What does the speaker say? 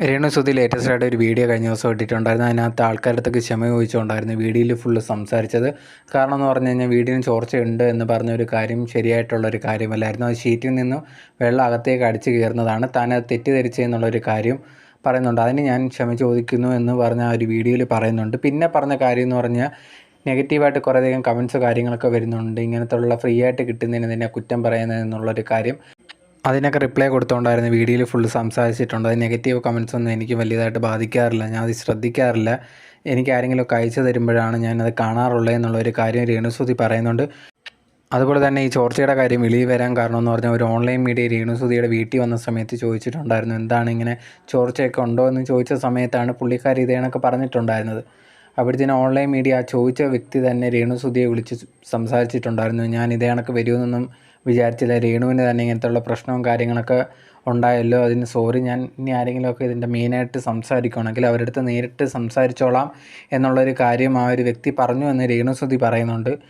Renu Sudhi latest ആയിട്ട് ഒരു video കഴിഞ്ഞ ദിവസം ഇട്ടിട്ടുണ്ടായിരുന്നു. അതിനകത്ത് ആൾക്കാരുടെ അടുത്തൊക്കെ ക്ഷമ ചോദിച്ചുകൊണ്ടായിരുന്നു വീഡിയോയിൽ ഫുള്ള് സംസാരിച്ചത്. കാരണം എന്ന് പറഞ്ഞു കഴിഞ്ഞാൽ വീഡിയോന് ചോർച്ചയുണ്ട് എന്ന് പറഞ്ഞ ഒരു കാര്യം ശരിയായിട്ടുള്ള ഒരു കാര്യമല്ലായിരുന്നു. അത് ഷീറ്റിൽ നിന്നും വെള്ളം അകത്തേക്ക് അടിച്ചു കയറുന്നതാണ് താൻ അത് തെറ്റിദ്ധരിച്ചെന്നുള്ളൊരു കാര്യം പറയുന്നുണ്ട്. അതിന് ഞാൻ ക്ഷമ ചോദിക്കുന്നു എന്ന് പറഞ്ഞ ഒരു വീഡിയോയിൽ പറയുന്നുണ്ട്. പിന്നെ പറഞ്ഞ കാര്യം എന്ന് പറഞ്ഞാൽ നെഗറ്റീവായിട്ട് കുറേയധികം കമൻസ് കാര്യങ്ങളൊക്കെ വരുന്നുണ്ട്. ഇങ്ങനത്തുള്ള ഫ്രീ ആയിട്ട് കിട്ടുന്നതിന് തന്നെ കുറ്റം പറയുന്നതെന്നുള്ളൊരു കാര്യം അതിനൊക്കെ റിപ്ലൈ കൊടുത്തുകൊണ്ടായിരുന്നു വീഡിയോയിൽ ഫുള്ള് സംസാരിച്ചിട്ടുണ്ട്. അത് നെഗറ്റീവ് കമൻസ് ഒന്നും എനിക്ക് വലിയതായിട്ട് ബാധിക്കാറില്ല. ഞാൻ അത് ശ്രദ്ധിക്കാറില്ല. എനിക്ക് ആരെങ്കിലും ആരെങ്കിലുമൊക്കെ അയച്ചു തരുമ്പോഴാണ് ഞാനത് കാണാറുള്ളത് എന്നുള്ളൊരു കാര്യം രേണുസുതി പറയുന്നുണ്ട്. അതുപോലെ തന്നെ ഈ ചോർച്ചയുടെ കാര്യം വെളിയിൽ വരാൻ കാരണം എന്ന് പറഞ്ഞാൽ ഒരു ഓൺലൈൻ മീഡിയ രേണുസുതിയുടെ വീട്ടിൽ വന്ന സമയത്ത് ചോദിച്ചിട്ടുണ്ടായിരുന്നു. എന്താണ് ഇങ്ങനെ ചോർച്ചയൊക്കെ ഉണ്ടോ എന്ന് ചോദിച്ച സമയത്താണ് പുള്ളിക്കാരി ഇതേണൊക്കെ പറഞ്ഞിട്ടുണ്ടായിരുന്നത്. അവിടുത്തെ ഓൺലൈൻ മീഡിയ ആ ചോദിച്ച വ്യക്തി തന്നെ രേണുസുതിയെ വിളിച്ച് സംസാരിച്ചിട്ടുണ്ടായിരുന്നു. ഞാൻ ഇതേ കണക്ക് വരുമെന്നൊന്നും വിചാരിച്ചില്ല. രേണുവിന് തന്നെ ഇങ്ങനത്തുള്ള പ്രശ്നവും കാര്യങ്ങളൊക്കെ ഉണ്ടായല്ലോ. അതിന് സോറി ഞാൻ ഇനി ആരെങ്കിലുമൊക്കെ ഇതിന്റെ മെയിനായിട്ട് സംസാരിക്കുകയാണെങ്കിൽ അവരടുത്ത് നേരിട്ട് സംസാരിച്ചോളാം എന്നുള്ളൊരു കാര്യം ആ ഒരു വ്യക്തി പറഞ്ഞു എന്ന് രേണുസുതി പറയുന്നുണ്ട്.